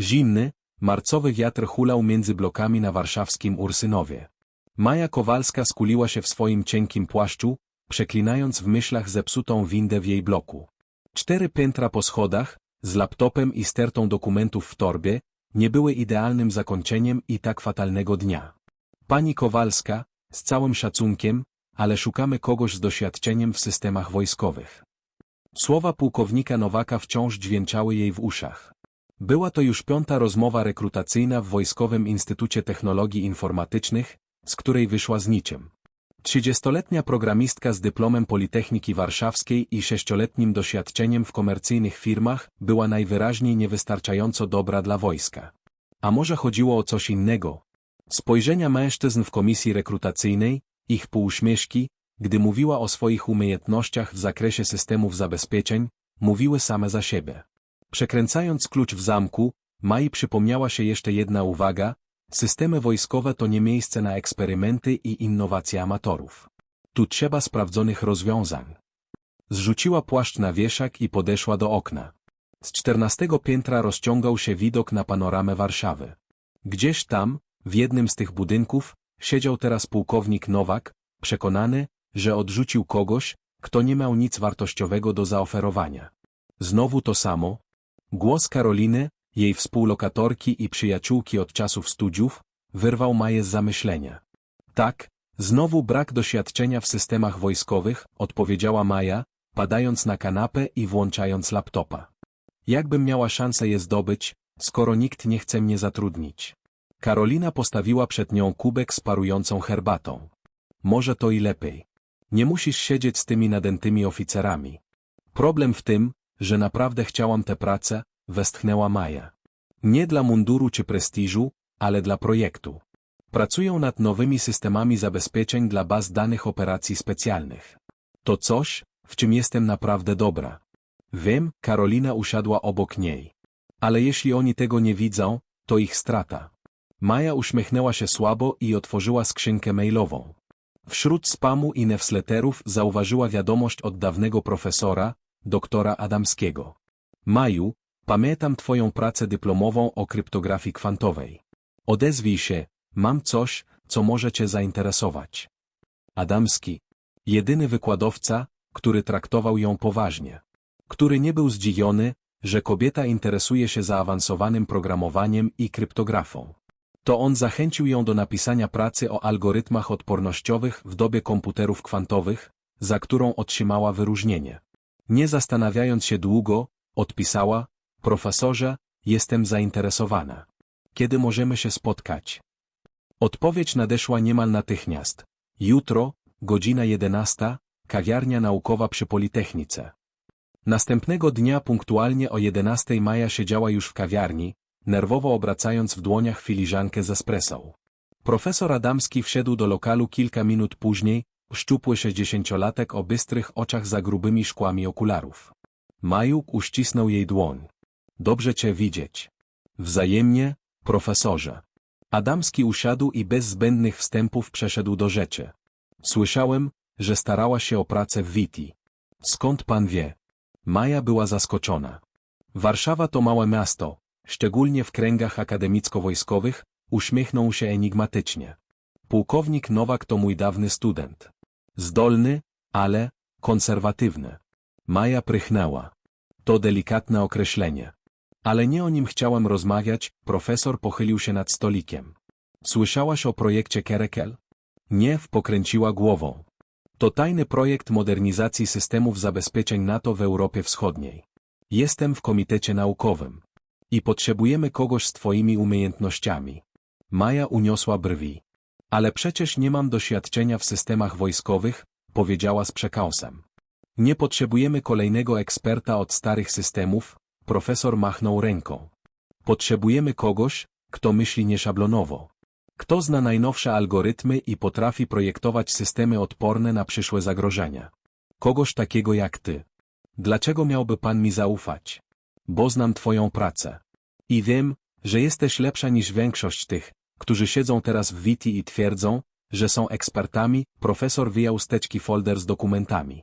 Zimny, marcowy wiatr hulał między blokami na warszawskim Ursynowie. Maja Kowalska skuliła się w swoim cienkim płaszczu, przeklinając w myślach zepsutą windę w jej bloku. Cztery piętra po schodach, z laptopem i stertą dokumentów w torbie, nie były idealnym zakończeniem i tak fatalnego dnia. Pani Kowalska, z całym szacunkiem, ale szukamy kogoś z doświadczeniem w systemach wojskowych. Słowa pułkownika Nowaka wciąż dźwięczały jej w uszach. Była to już piąta rozmowa rekrutacyjna w Wojskowym Instytucie Technologii Informatycznych, z której wyszła z niczym. Trzydziestoletnia programistka z dyplomem Politechniki Warszawskiej i sześcioletnim doświadczeniem w komercyjnych firmach była najwyraźniej niewystarczająco dobra dla wojska. A może chodziło o coś innego? Spojrzenia mężczyzn w komisji rekrutacyjnej, ich półuśmieszki, gdy mówiła o swoich umiejętnościach w zakresie systemów zabezpieczeń, mówiły same za siebie. Przekręcając klucz w zamku, Mai przypomniała się jeszcze jedna uwaga, systemy wojskowe to nie miejsce na eksperymenty i innowacje amatorów. Tu trzeba sprawdzonych rozwiązań. Zrzuciła płaszcz na wieszak i podeszła do okna. Z czternastego piętra rozciągał się widok na panoramę Warszawy. Gdzieś tam, w jednym z tych budynków, siedział teraz pułkownik Nowak, przekonany, że odrzucił kogoś, kto nie miał nic wartościowego do zaoferowania. Znowu to samo. Głos Karoliny, jej współlokatorki i przyjaciółki od czasów studiów, wyrwał Maję z zamyślenia. Tak, znowu brak doświadczenia w systemach wojskowych, odpowiedziała Maja, padając na kanapę i włączając laptopa. Jakbym miała szansę je zdobyć, skoro nikt nie chce mnie zatrudnić. Karolina postawiła przed nią kubek z parującą herbatą. Może to i lepiej. Nie musisz siedzieć z tymi nadętymi oficerami. Problem w tym, że naprawdę chciałam tę pracę, westchnęła Maja. Nie dla munduru czy prestiżu, ale dla projektu. Pracują nad nowymi systemami zabezpieczeń dla baz danych operacji specjalnych. To coś, w czym jestem naprawdę dobra. Wiem, Karolina usiadła obok niej. Ale jeśli oni tego nie widzą, to ich strata. Maja uśmiechnęła się słabo i otworzyła skrzynkę mailową. Wśród spamu i newsletterów zauważyła wiadomość od dawnego profesora, doktora Adamskiego. Maju, pamiętam twoją pracę dyplomową o kryptografii kwantowej. Odezwij się, mam coś, co może cię zainteresować. Adamski, jedyny wykładowca, który traktował ją poważnie. Który nie był zdziwiony, że kobieta interesuje się zaawansowanym programowaniem i kryptografą. To on zachęcił ją do napisania pracy o algorytmach odpornościowych w dobie komputerów kwantowych, za którą otrzymała wyróżnienie. Nie zastanawiając się długo, odpisała, profesorze, jestem zainteresowana. Kiedy możemy się spotkać? Odpowiedź nadeszła niemal natychmiast. Jutro, godzina 11, kawiarnia naukowa przy Politechnice. Następnego dnia punktualnie o 11 maja siedziała już w kawiarni, nerwowo obracając w dłoniach filiżankę z espresą. Profesor Adamski wszedł do lokalu kilka minut później, szczupły sześćdziesięciolatek o bystrych oczach za grubymi szkłami okularów. Majuk uścisnął jej dłoń. Dobrze cię widzieć. Wzajemnie, profesorze. Adamski usiadł i bez zbędnych wstępów przeszedł do rzeczy. Słyszałem, że starała się o pracę w Witi. Skąd pan wie? Maja była zaskoczona. Warszawa to małe miasto, szczególnie w kręgach akademicko-wojskowych, uśmiechnął się enigmatycznie. Pułkownik Nowak to mój dawny student. Zdolny, ale konserwatywny. Maja prychnęła. To delikatne określenie. Ale nie o nim chciałem rozmawiać, profesor pochylił się nad stolikiem. Słyszałaś o projekcie Kerekel? Nie, pokręciła głową. To tajny projekt modernizacji systemów zabezpieczeń NATO w Europie Wschodniej. Jestem w komitecie naukowym. I potrzebujemy kogoś z twoimi umiejętnościami. Maja uniosła brwi. Ale przecież nie mam doświadczenia w systemach wojskowych, powiedziała z przekąsem. Nie potrzebujemy kolejnego eksperta od starych systemów, profesor machnął ręką. Potrzebujemy kogoś, kto myśli nieszablonowo. Kto zna najnowsze algorytmy i potrafi projektować systemy odporne na przyszłe zagrożenia. Kogoś takiego jak ty. Dlaczego miałby pan mi zaufać? Bo znam twoją pracę. I wiem, że jesteś lepsza niż większość tych, którzy siedzą teraz w Witi i twierdzą, że są ekspertami, profesor wyjął z teczki folder z dokumentami.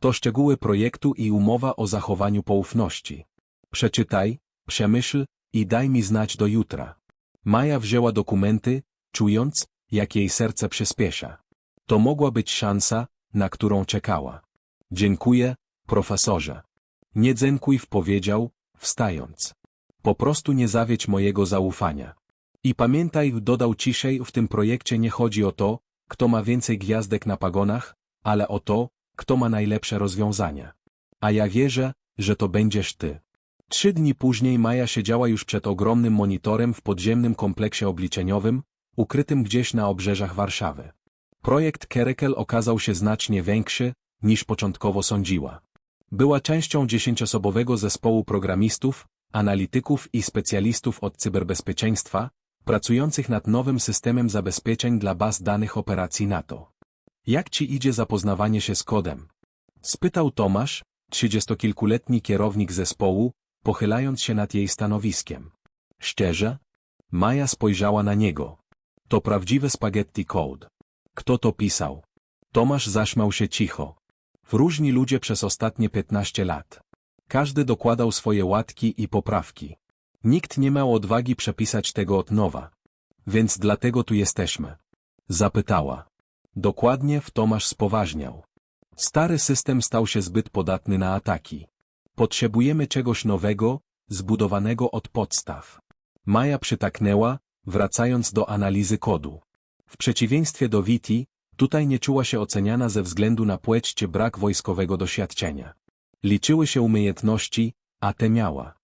To szczegóły projektu i umowa o zachowaniu poufności. Przeczytaj, przemyśl i daj mi znać do jutra. Maja wzięła dokumenty, czując, jak jej serce przyspiesza. To mogła być szansa, na którą czekała. Dziękuję, profesorze. Nie dzękuj, powiedział, wstając. Po prostu nie zawiedź mojego zaufania. I pamiętaj, dodał ciszej, w tym projekcie nie chodzi o to, kto ma więcej gwiazdek na pagonach, ale o to, kto ma najlepsze rozwiązania. A ja wierzę, że to będziesz ty. Trzy dni później Maja siedziała już przed ogromnym monitorem w podziemnym kompleksie obliczeniowym, ukrytym gdzieś na obrzeżach Warszawy. Projekt Kerekel okazał się znacznie większy, niż początkowo sądziła. Była częścią dziesięciosobowego zespołu programistów, analityków i specjalistów od cyberbezpieczeństwa, pracujących nad nowym systemem zabezpieczeń dla baz danych operacji NATO. Jak ci idzie zapoznawanie się z kodem? Spytał Tomasz, trzydziestokilkuletni kierownik zespołu, pochylając się nad jej stanowiskiem. Szczerze? Maja spojrzała na niego. To prawdziwe spaghetti code. Kto to pisał? Tomasz zaśmiał się cicho. Różni ludzie przez ostatnie 15 lat. Każdy dokładał swoje łatki i poprawki. Nikt nie miał odwagi przepisać tego od nowa. Więc dlatego tu jesteśmy. Zapytała. Dokładnie w Tomasz spoważniał. Stary system stał się zbyt podatny na ataki. Potrzebujemy czegoś nowego, zbudowanego od podstaw. Maja przytaknęła, wracając do analizy kodu. W przeciwieństwie do Viti, tutaj nie czuła się oceniana ze względu na płeć czy brak wojskowego doświadczenia. Liczyły się umiejętności, a te miała.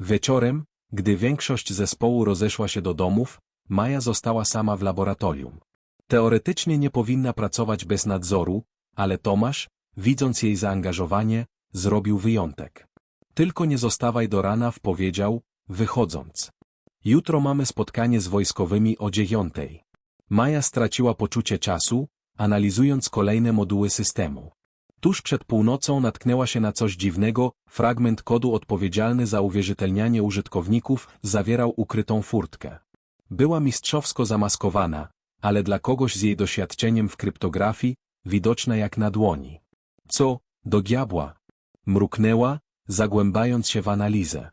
Wieczorem, gdy większość zespołu rozeszła się do domów, Maja została sama w laboratorium. Teoretycznie nie powinna pracować bez nadzoru, ale Tomasz, widząc jej zaangażowanie, zrobił wyjątek. Tylko nie zostawaj do rana, powiedział, wychodząc. Jutro mamy spotkanie z wojskowymi o dziewiątej. Maja straciła poczucie czasu, analizując kolejne moduły systemu. Tuż przed północą natknęła się na coś dziwnego, fragment kodu odpowiedzialny za uwierzytelnianie użytkowników zawierał ukrytą furtkę. Była mistrzowsko zamaskowana, ale dla kogoś z jej doświadczeniem w kryptografii, widoczna jak na dłoni. Co, do diabła? Mruknęła, zagłębiając się w analizę.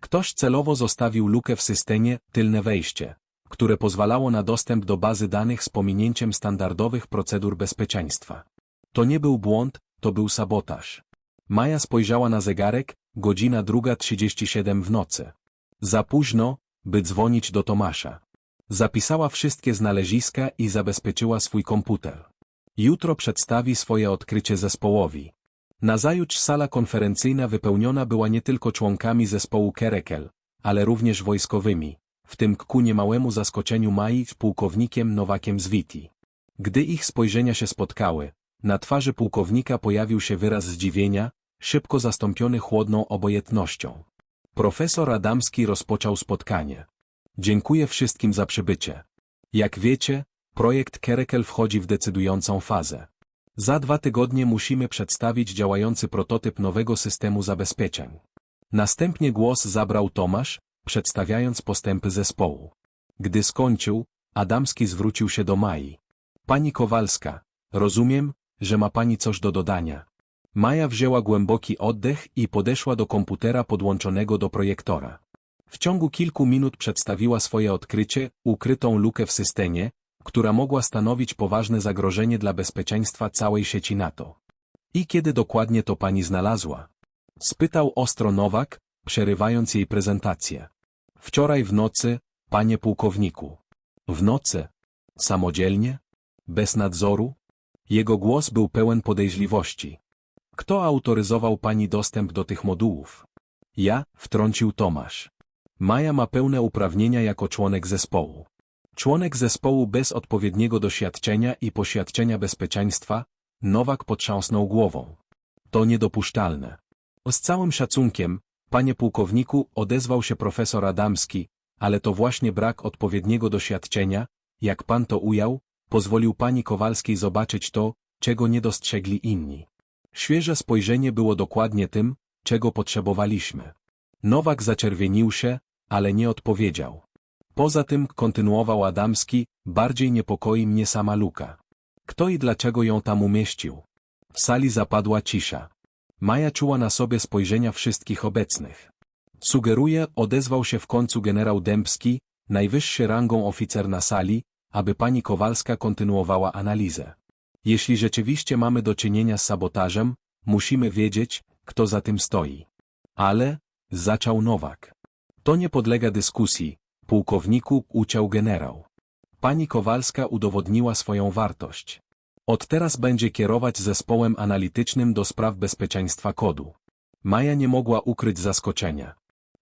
Ktoś celowo zostawił lukę w systemie, tylne wejście, które pozwalało na dostęp do bazy danych z pominięciem standardowych procedur bezpieczeństwa. To nie był błąd, to był sabotaż. Maja spojrzała na zegarek, godzina druga trzydzieści siedem w nocy. Za późno, by dzwonić do Tomasza. Zapisała wszystkie znaleziska i zabezpieczyła swój komputer. Jutro przedstawi swoje odkrycie zespołowi. Nazajutrz sala konferencyjna wypełniona była nie tylko członkami zespołu Kerekel, ale również wojskowymi, w tym ku niemałemu zaskoczeniu Mai pułkownikiem Nowakiem z. Gdy ich spojrzenia się spotkały, na twarzy pułkownika pojawił się wyraz zdziwienia, szybko zastąpiony chłodną obojętnością. Profesor Adamski rozpoczął spotkanie. Dziękuję wszystkim za przybycie. Jak wiecie, projekt Kerekel wchodzi w decydującą fazę. Za dwa tygodnie musimy przedstawić działający prototyp nowego systemu zabezpieczeń. Następnie głos zabrał Tomasz, przedstawiając postępy zespołu. Gdy skończył, Adamski zwrócił się do Mai. Pani Kowalska, rozumiem, że ma pani coś do dodania. Maja wzięła głęboki oddech i podeszła do komputera podłączonego do projektora. W ciągu kilku minut przedstawiła swoje odkrycie, ukrytą lukę w systemie, która mogła stanowić poważne zagrożenie dla bezpieczeństwa całej sieci NATO. I kiedy dokładnie to pani znalazła? Spytał ostro Nowak, przerywając jej prezentację. Wczoraj w nocy, panie pułkowniku. W nocy? Samodzielnie? Bez nadzoru? Jego głos był pełen podejrzliwości. Kto autoryzował pani dostęp do tych modułów? Ja, wtrącił Tomasz. Maja ma pełne uprawnienia jako członek zespołu. Członek zespołu bez odpowiedniego doświadczenia i poświadczenia bezpieczeństwa, Nowak potrząsnął głową. To niedopuszczalne. Z całym szacunkiem, panie pułkowniku, odezwał się profesor Adamski, ale to właśnie brak odpowiedniego doświadczenia, jak pan to ujął, pozwolił pani Kowalskiej zobaczyć to, czego nie dostrzegli inni. Świeże spojrzenie było dokładnie tym, czego potrzebowaliśmy. Nowak zaczerwienił się, ale nie odpowiedział. Poza tym, kontynuował Adamski, bardziej niepokoi mnie sama Luka. Kto i dlaczego ją tam umieścił? W sali zapadła cisza. Maja czuła na sobie spojrzenia wszystkich obecnych. Sugeruję, odezwał się w końcu generał Dębski, najwyższy rangą oficer na sali, aby pani Kowalska kontynuowała analizę. Jeśli rzeczywiście mamy do czynienia z sabotażem, musimy wiedzieć, kto za tym stoi. Ale, zaczął Nowak. To nie podlega dyskusji, pułkowniku, uciął generał. Pani Kowalska udowodniła swoją wartość. Od teraz będzie kierować zespołem analitycznym do spraw bezpieczeństwa kodu. Maja nie mogła ukryć zaskoczenia.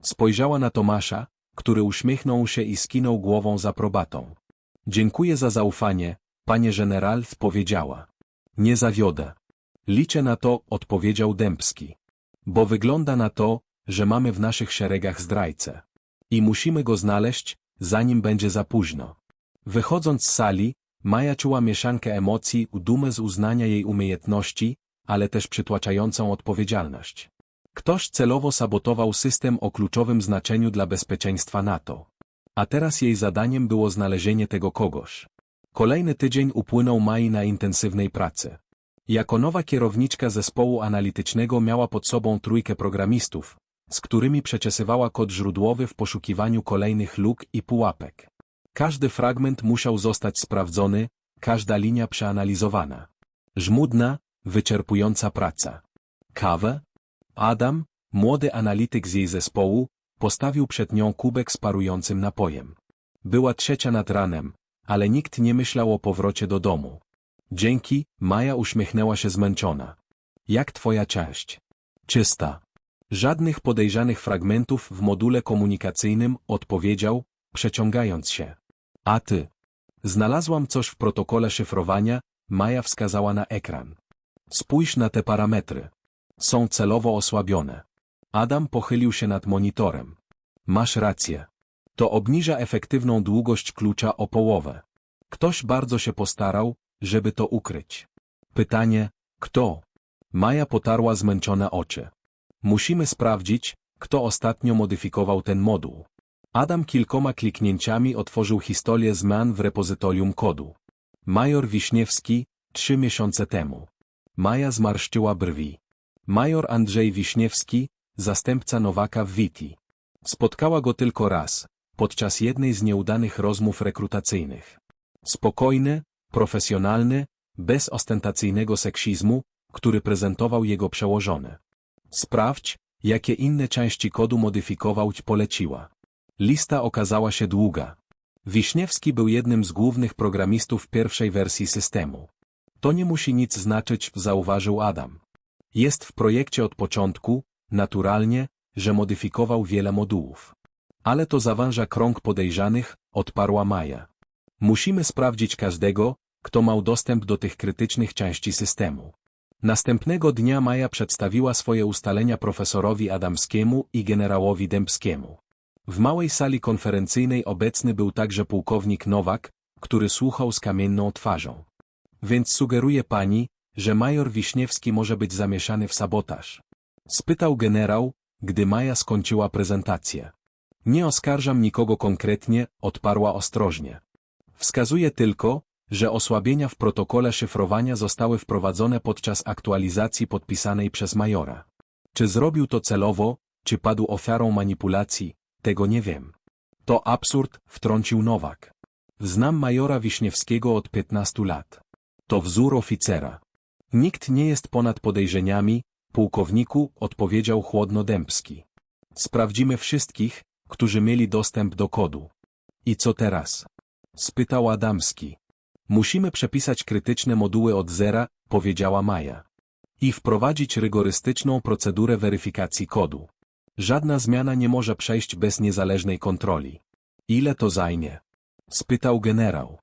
Spojrzała na Tomasza, który uśmiechnął się i skinął głową z aprobatą. Dziękuję za zaufanie, panie general, powiedziała. Nie zawiodę. Liczę na to, odpowiedział Dębski. Bo wygląda na to, że mamy w naszych szeregach zdrajcę. I musimy go znaleźć, zanim będzie za późno. Wychodząc z sali, Maja czuła mieszankę emocji, dumę z uznania jej umiejętności, ale też przytłaczającą odpowiedzialność. Ktoś celowo sabotował system o kluczowym znaczeniu dla bezpieczeństwa NATO. A teraz jej zadaniem było znalezienie tego kogoś. Kolejny tydzień upłynął Mai na intensywnej pracy. Jako nowa kierowniczka zespołu analitycznego miała pod sobą trójkę programistów, z którymi przeczesywała kod źródłowy w poszukiwaniu kolejnych luk i pułapek. Każdy fragment musiał zostać sprawdzony, każda linia przeanalizowana. Żmudna, wyczerpująca praca. Kawę? Adam, młody analityk z jej zespołu, postawił przed nią kubek z parującym napojem. Była trzecia nad ranem, ale nikt nie myślał o powrocie do domu. Dzięki, Maja uśmiechnęła się zmęczona. Jak twoja część? Czysta. Żadnych podejrzanych fragmentów w module komunikacyjnym, odpowiedział, przeciągając się. A ty? Znalazłam coś w protokole szyfrowania, Maja wskazała na ekran. Spójrz na te parametry. Są celowo osłabione. Adam pochylił się nad monitorem. Masz rację. To obniża efektywną długość klucza o połowę. Ktoś bardzo się postarał, żeby to ukryć. Pytanie, kto? Maja potarła zmęczone oczy. Musimy sprawdzić, kto ostatnio modyfikował ten moduł. Adam kilkoma kliknięciami otworzył historię zmian w repozytorium kodu. Major Wiśniewski, trzy miesiące temu. Maja zmarszczyła brwi. Major Andrzej Wiśniewski, zastępca Nowaka w Witi. Spotkała go tylko raz, podczas jednej z nieudanych rozmów rekrutacyjnych. Spokojny, profesjonalny, bez ostentacyjnego seksizmu, który prezentował jego przełożony. Sprawdź, jakie inne części kodu modyfikował ci poleciła. Lista okazała się długa. Wiśniewski był jednym z głównych programistów pierwszej wersji systemu. To nie musi nic znaczyć, zauważył Adam. Jest w projekcie od początku, naturalnie, że modyfikował wiele modułów. Ale to zawęża krąg podejrzanych, odparła Maja. Musimy sprawdzić każdego, kto miał dostęp do tych krytycznych części systemu. Następnego dnia Maja przedstawiła swoje ustalenia profesorowi Adamskiemu i generałowi Dębskiemu. W małej sali konferencyjnej obecny był także pułkownik Nowak, który słuchał z kamienną twarzą. Więc sugeruje pani, że major Wiśniewski może być zamieszany w sabotaż. Spytał generał, gdy Maja skończyła prezentację. Nie oskarżam nikogo konkretnie, odparła ostrożnie. Wskazuję tylko, że osłabienia w protokole szyfrowania zostały wprowadzone podczas aktualizacji podpisanej przez majora. Czy zrobił to celowo, czy padł ofiarą manipulacji, tego nie wiem. To absurd, wtrącił Nowak. Znam majora Wiśniewskiego od 15 lat. To wzór oficera. Nikt nie jest ponad podejrzeniami, pułkowniku, odpowiedział chłodno Dębski. Sprawdzimy wszystkich, którzy mieli dostęp do kodu. I co teraz? spytał Adamski. Musimy przepisać krytyczne moduły od zera, powiedziała Maja. I wprowadzić rygorystyczną procedurę weryfikacji kodu. Żadna zmiana nie może przejść bez niezależnej kontroli. Ile to zajmie? spytał generał.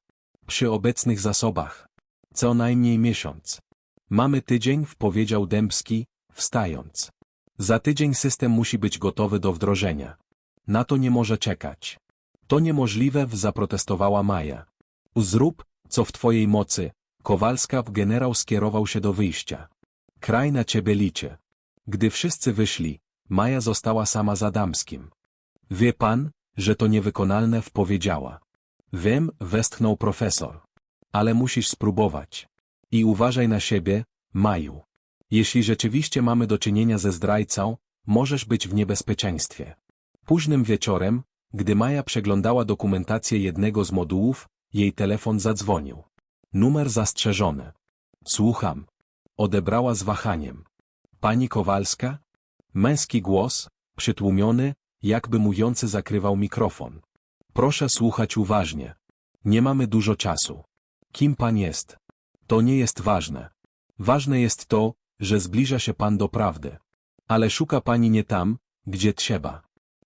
Przy obecnych zasobach. Co najmniej miesiąc. Mamy tydzień, powiedział Dębski, wstając. Za tydzień system musi być gotowy do wdrożenia. Na to nie może czekać. To niemożliwe, zaprotestowała Maja. Zrób, co w twojej mocy, Kowalska w generał skierował się do wyjścia. Kraj na ciebie liczy. Gdy wszyscy wyszli, Maja została sama z Adamskim. Wie pan, że to niewykonalne, powiedziała. Wiem, westchnął profesor. Ale musisz spróbować. I uważaj na siebie, Maju. Jeśli rzeczywiście mamy do czynienia ze zdrajcą, możesz być w niebezpieczeństwie. Późnym wieczorem, gdy Maja przeglądała dokumentację jednego z modułów, jej telefon zadzwonił. Numer zastrzeżony. Słucham. Odebrała z wahaniem. Pani Kowalska? Męski głos, przytłumiony, jakby mówiący zakrywał mikrofon. Proszę słuchać uważnie. Nie mamy dużo czasu. Kim pan jest? To nie jest ważne. Ważne jest to, że zbliża się pan do prawdy. Ale szuka pani nie tam, gdzie trzeba.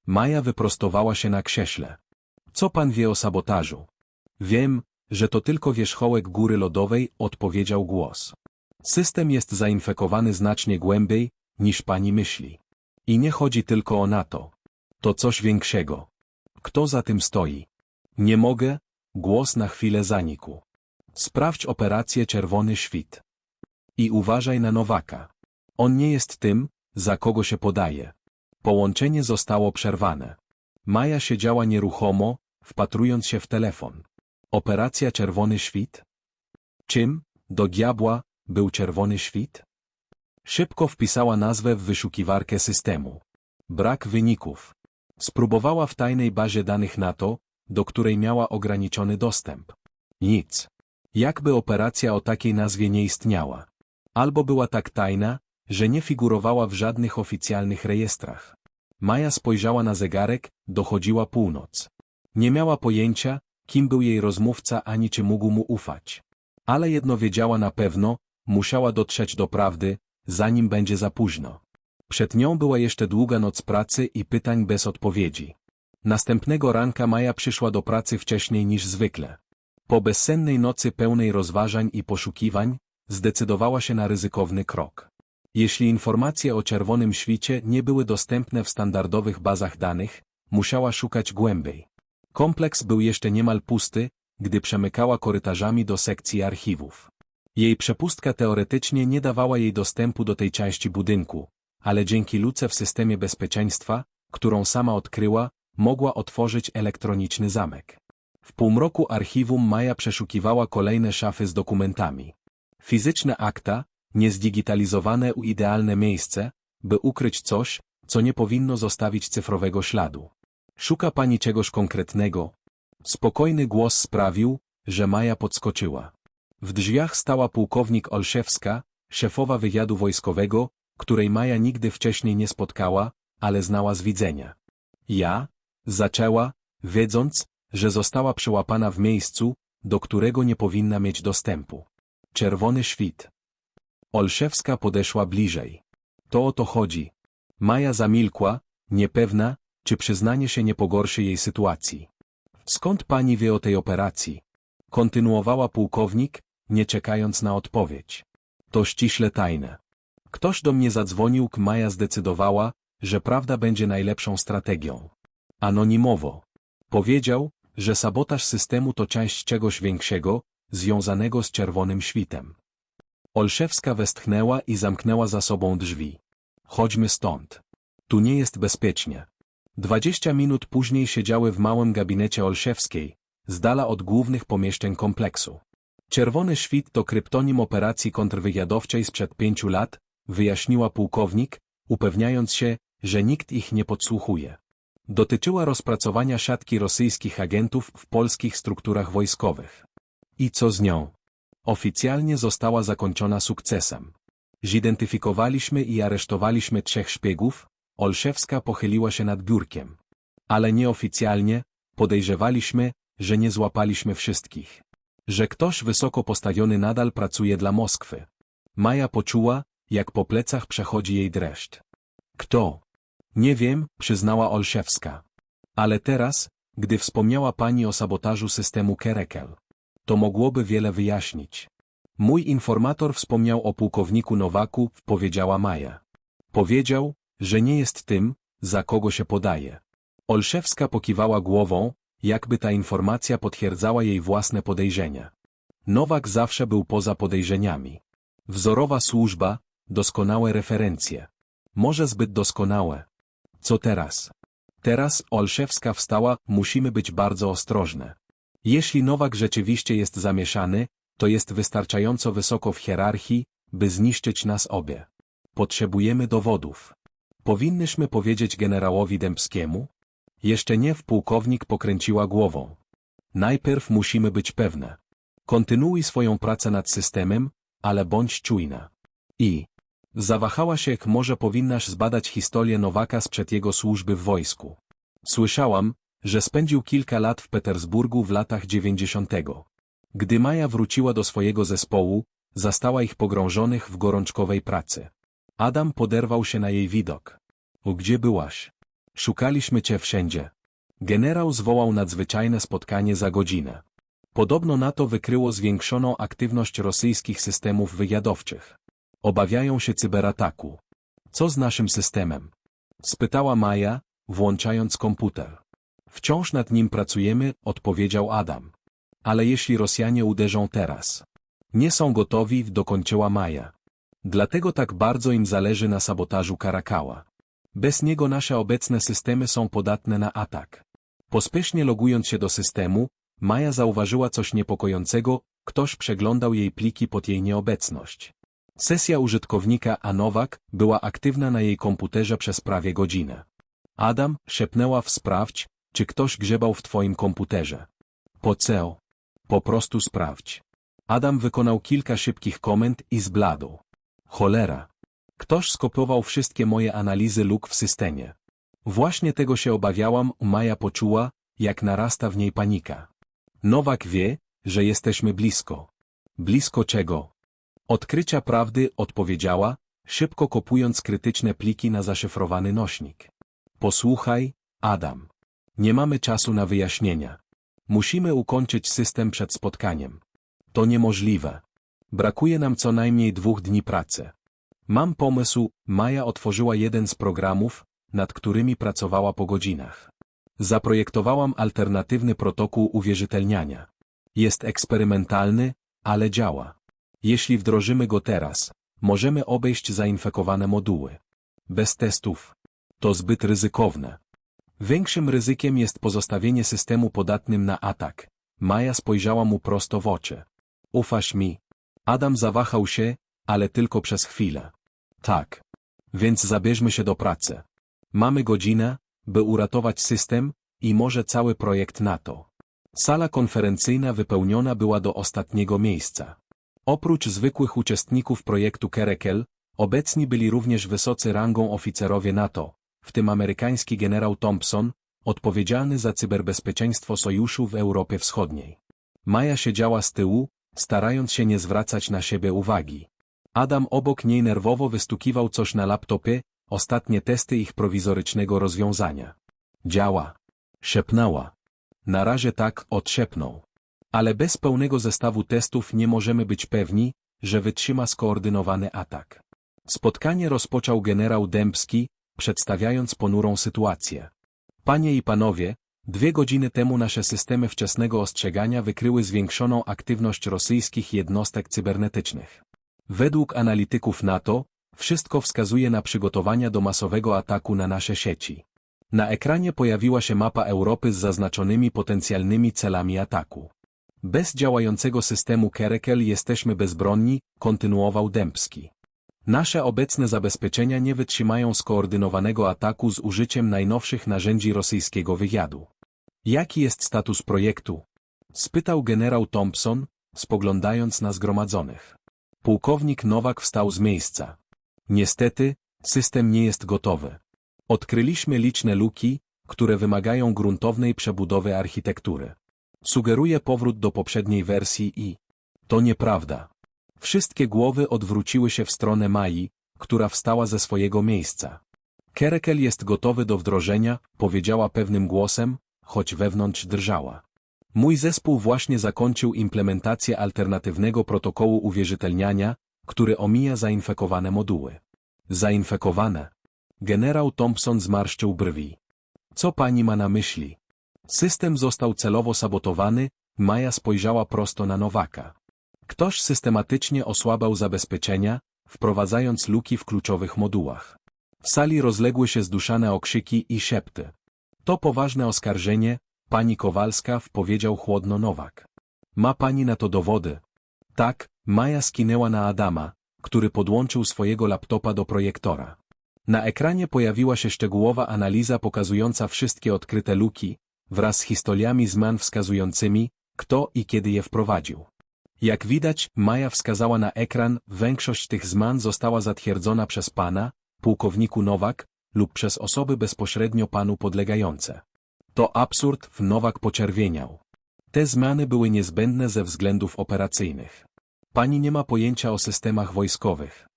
Maja wyprostowała się na krześle. Co pan wie o sabotażu? Wiem, że to tylko wierzchołek góry lodowej, odpowiedział głos. System jest zainfekowany znacznie głębiej, niż pani myśli. I nie chodzi tylko o NATO. To coś większego. Kto za tym stoi? Nie mogę, głos na chwilę zanikł. Sprawdź operację Czerwony Świt. I uważaj na Nowaka. On nie jest tym, za kogo się podaje. Połączenie zostało przerwane. Maja siedziała nieruchomo, wpatrując się w telefon. Operacja Czerwony Świt? Czym, do diabła, był Czerwony Świt? Szybko wpisała nazwę w wyszukiwarkę systemu. Brak wyników. Spróbowała w tajnej bazie danych NATO, do której miała ograniczony dostęp. Nic. Jakby operacja o takiej nazwie nie istniała. Albo była tak tajna, że nie figurowała w żadnych oficjalnych rejestrach. Maja spojrzała na zegarek, dochodziła północ. Nie miała pojęcia, kim był jej rozmówca ani czy mógł mu ufać. Ale jedno wiedziała na pewno, musiała dotrzeć do prawdy, zanim będzie za późno. Przed nią była jeszcze długa noc pracy i pytań bez odpowiedzi. Następnego ranka Maja przyszła do pracy wcześniej niż zwykle. Po bezsennej nocy pełnej rozważań i poszukiwań, zdecydowała się na ryzykowny krok. Jeśli informacje o czerwonym świcie nie były dostępne w standardowych bazach danych, musiała szukać głębiej. Kompleks był jeszcze niemal pusty, gdy przemykała korytarzami do sekcji archiwów. Jej przepustka teoretycznie nie dawała jej dostępu do tej części budynku, ale dzięki luce w systemie bezpieczeństwa, którą sama odkryła, mogła otworzyć elektroniczny zamek. W półmroku archiwum Maja przeszukiwała kolejne szafy z dokumentami. Fizyczne akta, niezdigitalizowane u idealne miejsce, by ukryć coś, co nie powinno zostawić cyfrowego śladu. Szuka pani czegoś konkretnego? Spokojny głos sprawił, że Maja podskoczyła. W drzwiach stała pułkownik Olszewska, szefowa wywiadu wojskowego, której Maja nigdy wcześniej nie spotkała, ale znała z widzenia. Ja? Zaczęła, wiedząc, że została przyłapana w miejscu, do którego nie powinna mieć dostępu. Czerwony świt. Olszewska podeszła bliżej. To o to chodzi. Maja zamilkła, niepewna, czy przyznanie się nie pogorszy jej sytuacji. Skąd pani wie o tej operacji? Kontynuowała pułkownik, nie czekając na odpowiedź. To ściśle tajne. Ktoś do mnie zadzwonił, Maja zdecydowała, że prawda będzie najlepszą strategią. Anonimowo. Powiedział, że sabotaż systemu to część czegoś większego, związanego z czerwonym świtem. Olszewska westchnęła i zamknęła za sobą drzwi. Chodźmy stąd. Tu nie jest bezpiecznie. Dwadzieścia minut później siedziały w małym gabinecie Olszewskiej, z dala od głównych pomieszczeń kompleksu. Czerwony świt to kryptonim operacji kontrwywiadowczej sprzed pięciu lat, wyjaśniła pułkownik, upewniając się, że nikt ich nie podsłuchuje. Dotyczyła rozpracowania siatki rosyjskich agentów w polskich strukturach wojskowych. I co z nią? Oficjalnie została zakończona sukcesem. Zidentyfikowaliśmy i aresztowaliśmy trzech szpiegów, Olszewska pochyliła się nad biurkiem. Ale nieoficjalnie, podejrzewaliśmy, że nie złapaliśmy wszystkich. Że ktoś wysoko postawiony nadal pracuje dla Moskwy. Maja poczuła, jak po plecach przechodzi jej dreszcz. Kto? Nie wiem, przyznała Olszewska. Ale teraz, gdy wspomniała pani o sabotażu systemu Kerekel, to mogłoby wiele wyjaśnić. Mój informator wspomniał o pułkowniku Nowaku, powiedziała Maja. Powiedział, że nie jest tym, za kogo się podaje. Olszewska pokiwała głową, jakby ta informacja potwierdzała jej własne podejrzenia. Nowak zawsze był poza podejrzeniami. Wzorowa służba, doskonałe referencje. Może zbyt doskonałe. Co teraz? Teraz Olszewska wstała, musimy być bardzo ostrożne. Jeśli Nowak rzeczywiście jest zamieszany, to jest wystarczająco wysoko w hierarchii, by zniszczyć nas obie. Potrzebujemy dowodów. Powinnyśmy powiedzieć generałowi Dębskiemu? Jeszcze nie w pułkownik pokręciła głową. Najpierw musimy być pewne. Kontynuuj swoją pracę nad systemem, ale bądź czujna. I. Zawahała się, jak może powinnaś zbadać historię Nowaka sprzed jego służby w wojsku. Słyszałam, że spędził kilka lat w Petersburgu w latach 90. Gdy Maja wróciła do swojego zespołu, zastała ich pogrążonych w gorączkowej pracy. Adam poderwał się na jej widok. O gdzie byłaś? Szukaliśmy cię wszędzie. Generał zwołał nadzwyczajne spotkanie za godzinę. Podobno NATO wykryło zwiększoną aktywność rosyjskich systemów wywiadowczych. Obawiają się cyberataku. Co z naszym systemem? Spytała Maja, włączając komputer. Wciąż nad nim pracujemy, odpowiedział Adam. Ale jeśli Rosjanie uderzą teraz? Nie są gotowi, dokończyła Maja. Dlatego tak bardzo im zależy na sabotażu Karakała. Bez niego nasze obecne systemy są podatne na atak. Pospiesznie logując się do systemu, Maja zauważyła coś niepokojącego, ktoś przeglądał jej pliki pod jej nieobecność. Sesja użytkownika Anowak była aktywna na jej komputerze przez prawie godzinę. Adam szepnęła w sprawdź, czy ktoś grzebał w twoim komputerze. Po co? Po prostu sprawdź. Adam wykonał kilka szybkich komend i zbladł. Cholera. Ktoś skopiował wszystkie moje analizy luk w systemie. Właśnie tego się obawiałam, Maja poczuła, jak narasta w niej panika. Nowak wie, że jesteśmy blisko. Blisko czego? Odkrycia prawdy odpowiedziała, szybko kopując krytyczne pliki na zaszyfrowany nośnik. Posłuchaj, Adam. Nie mamy czasu na wyjaśnienia. Musimy ukończyć system przed spotkaniem. To niemożliwe. Brakuje nam co najmniej dwóch dni pracy. Mam pomysł, Maja otworzyła jeden z programów, nad którymi pracowała po godzinach. Zaprojektowałam alternatywny protokół uwierzytelniania. Jest eksperymentalny, ale działa. Jeśli wdrożymy go teraz, możemy obejść zainfekowane moduły. Bez testów. To zbyt ryzykowne. Większym ryzykiem jest pozostawienie systemu podatnym na atak. Maja spojrzała mu prosto w oczy. Ufasz mi. Adam zawahał się, ale tylko przez chwilę. Tak. Więc zabierzmy się do pracy. Mamy godzinę, by uratować system i może cały projekt NATO. Sala konferencyjna wypełniona była do ostatniego miejsca. Oprócz zwykłych uczestników projektu Kerekel, obecni byli również wysocy rangą oficerowie NATO, w tym amerykański generał Thompson, odpowiedzialny za cyberbezpieczeństwo sojuszu w Europie Wschodniej. Maja siedziała z tyłu, starając się nie zwracać na siebie uwagi. Adam obok niej nerwowo wystukiwał coś na laptopie, ostatnie testy ich prowizorycznego rozwiązania. Działa. Szepnęła. Na razie tak odszepnął. Ale bez pełnego zestawu testów nie możemy być pewni, że wytrzyma skoordynowany atak. Spotkanie rozpoczął generał Dębski, przedstawiając ponurą sytuację. Panie i panowie, dwie godziny temu nasze systemy wczesnego ostrzegania wykryły zwiększoną aktywność rosyjskich jednostek cybernetycznych. Według analityków NATO, wszystko wskazuje na przygotowania do masowego ataku na nasze sieci. Na ekranie pojawiła się mapa Europy z zaznaczonymi potencjalnymi celami ataku. Bez działającego systemu Kerekel jesteśmy bezbronni, kontynuował Dębski. Nasze obecne zabezpieczenia nie wytrzymają skoordynowanego ataku z użyciem najnowszych narzędzi rosyjskiego wywiadu. Jaki jest status projektu? Spytał generał Thompson, spoglądając na zgromadzonych. Pułkownik Nowak wstał z miejsca. Niestety, system nie jest gotowy. Odkryliśmy liczne luki, które wymagają gruntownej przebudowy architektury. Sugeruje powrót do poprzedniej wersji i... To nieprawda. Wszystkie głowy odwróciły się w stronę Mai, która wstała ze swojego miejsca. Kerekel jest gotowy do wdrożenia, powiedziała pewnym głosem, choć wewnątrz drżała. Mój zespół właśnie zakończył implementację alternatywnego protokołu uwierzytelniania, który omija zainfekowane moduły. Zainfekowane. Generał Thompson zmarszczył brwi. Co pani ma na myśli? System został celowo sabotowany, Maja spojrzała prosto na Nowaka. Ktoś systematycznie osłabał zabezpieczenia, wprowadzając luki w kluczowych modułach. W sali rozległy się zduszane okrzyki i szepty. To poważne oskarżenie, pani Kowalska powiedział chłodno Nowak. Ma pani na to dowody? Tak, Maja skinęła na Adama, który podłączył swojego laptopa do projektora. Na ekranie pojawiła się szczegółowa analiza pokazująca wszystkie odkryte luki, wraz z historiami zmian wskazującymi, kto i kiedy je wprowadził. Jak widać, Maja wskazała na ekran, większość tych zmian została zatwierdzona przez pana, pułkowniku Nowak, lub przez osoby bezpośrednio panu podlegające. To absurd, w Nowak poczerwieniał. Te zmiany były niezbędne ze względów operacyjnych. Pani nie ma pojęcia o systemach wojskowych.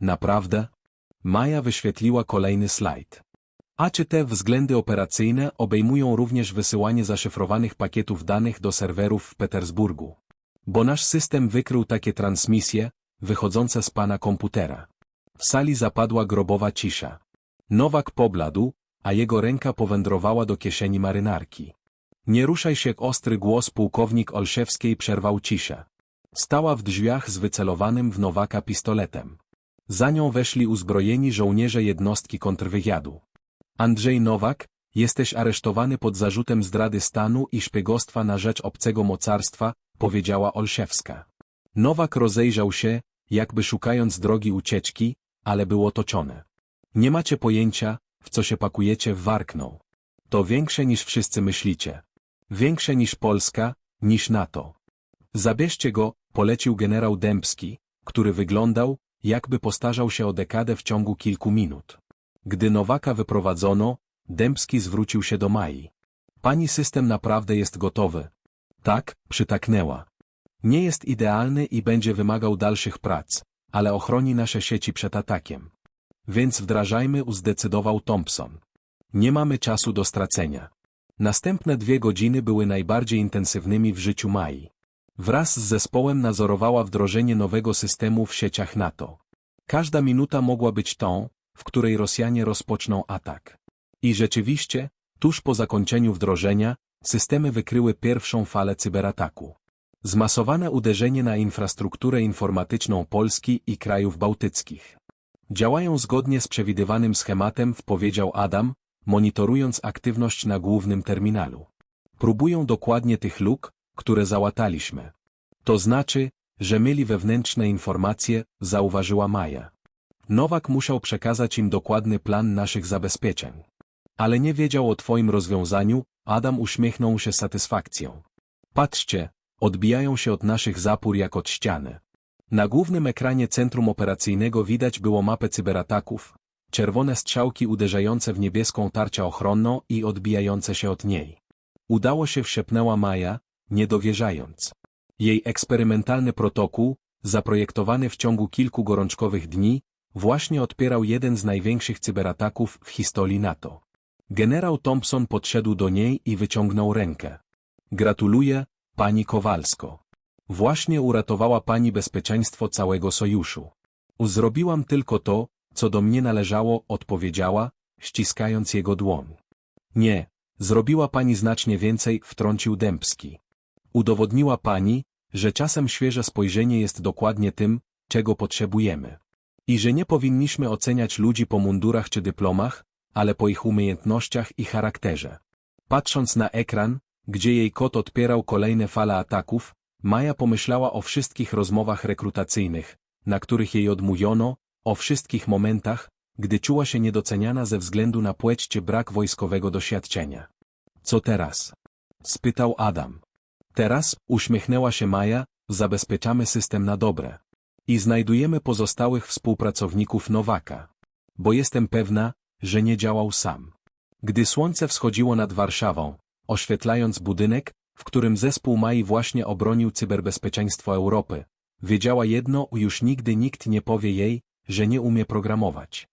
Naprawdę? Maja wyświetliła kolejny slajd. A czy te względy operacyjne obejmują również wysyłanie zaszyfrowanych pakietów danych do serwerów w Petersburgu? Bo nasz system wykrył takie transmisje, wychodzące z pana komputera. W sali zapadła grobowa cisza. Nowak pobladł, a jego ręka powędrowała do kieszeni marynarki. Nie ruszaj się, ostry głos pułkownik Olszewskiej przerwał ciszę. Stała w drzwiach z wycelowanym w Nowaka pistoletem. Za nią weszli uzbrojeni żołnierze jednostki kontrwywiadu. Andrzej Nowak, jesteś aresztowany pod zarzutem zdrady stanu i szpiegostwa na rzecz obcego mocarstwa, powiedziała Olszewska. Nowak rozejrzał się, jakby szukając drogi ucieczki, ale był otoczony. Nie macie pojęcia, w co się pakujecie, warknął. To większe niż wszyscy myślicie. Większe niż Polska, niż NATO. Zabierzcie go, polecił generał Dębski, który wyglądał, jakby postarzał się o dekadę w ciągu kilku minut. Gdy Nowaka wyprowadzono, Dębski zwrócił się do Mai. Pani system naprawdę jest gotowy. Tak, przytaknęła. Nie jest idealny i będzie wymagał dalszych prac, ale ochroni nasze sieci przed atakiem. Więc wdrażajmy, uzdecydował Thompson. Nie mamy czasu do stracenia. Następne dwie godziny były najbardziej intensywnymi w życiu Mai. Wraz z zespołem nadzorowała wdrożenie nowego systemu w sieciach NATO. Każda minuta mogła być tą, w której Rosjanie rozpoczną atak. I rzeczywiście, tuż po zakończeniu wdrożenia, systemy wykryły pierwszą falę cyberataku. Zmasowane uderzenie na infrastrukturę informatyczną Polski i krajów bałtyckich. Działają zgodnie z przewidywanym schematem, powiedział Adam, monitorując aktywność na głównym terminalu. Próbują dokładnie tych luk, które załataliśmy. To znaczy, że mieli wewnętrzne informacje, zauważyła Maja. Nowak musiał przekazać im dokładny plan naszych zabezpieczeń. Ale nie wiedział o twoim rozwiązaniu, Adam uśmiechnął się satysfakcją. Patrzcie, odbijają się od naszych zapór jak od ściany. Na głównym ekranie centrum operacyjnego widać było mapę cyberataków, czerwone strzałki uderzające w niebieską tarczę ochronną i odbijające się od niej. Udało się wszepnęła Maja, nie dowierzając. Jej eksperymentalny protokół, zaprojektowany w ciągu kilku gorączkowych dni, właśnie odpierał jeden z największych cyberataków w historii NATO. Generał Thompson podszedł do niej i wyciągnął rękę. Gratuluję, pani Kowalsko. Właśnie uratowała pani bezpieczeństwo całego sojuszu. Zrobiłam tylko to, co do mnie należało, odpowiedziała, ściskając jego dłoń. Nie, zrobiła pani znacznie więcej, wtrącił Dębski. Udowodniła pani, że czasem świeże spojrzenie jest dokładnie tym, czego potrzebujemy. I że nie powinniśmy oceniać ludzi po mundurach czy dyplomach, ale po ich umiejętnościach i charakterze. Patrząc na ekran, gdzie jej kot odpierał kolejne fale ataków, Maja pomyślała o wszystkich rozmowach rekrutacyjnych, na których jej odmówiono, o wszystkich momentach, gdy czuła się niedoceniana ze względu na płeć czy brak wojskowego doświadczenia. Co teraz? spytał Adam. Teraz, uśmiechnęła się Maja, zabezpieczamy system na dobre. I znajdujemy pozostałych współpracowników Nowaka. Bo jestem pewna, że nie działał sam. Gdy słońce wschodziło nad Warszawą, oświetlając budynek, w którym zespół Mai właśnie obronił cyberbezpieczeństwo Europy, wiedziała jedno, już nigdy nikt nie powie jej, że nie umie programować.